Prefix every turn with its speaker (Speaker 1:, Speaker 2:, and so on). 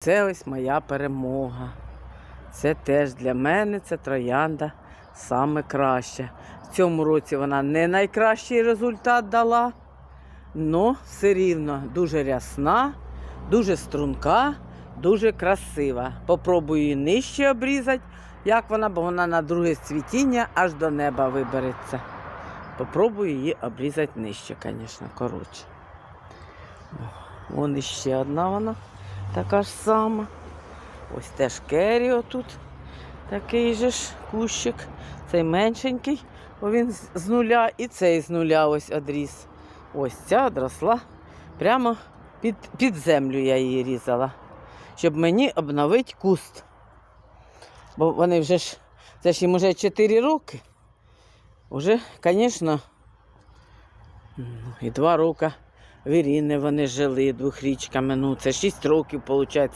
Speaker 1: Це ось моя перемога. Це теж для мене це троянда саме краще. В цьому році вона не найкращий результат дала, але все рівно дуже рясна, дуже струнка, дуже красива. Попробую її нижче обрізати, як вона, бо вона на друге цвітіння аж до неба вибереться. Попробую її обрізати нижче, звісно, коротше. Вон іще одна вона така ж сама. Ось теж кері отут. Такий же ж кущик. Цей меншенький, бо він з- нуля, і цей з нуля ось одріс. Ось ця одросла. Прямо під, під землю я її різала, щоб мені обновити куст. Бо вони вже ж, це ж їм вже 4 роки. Уже, звісно, і 2 роки в Ірини вони жили двохрічками. Ну, це 6 років, виходить.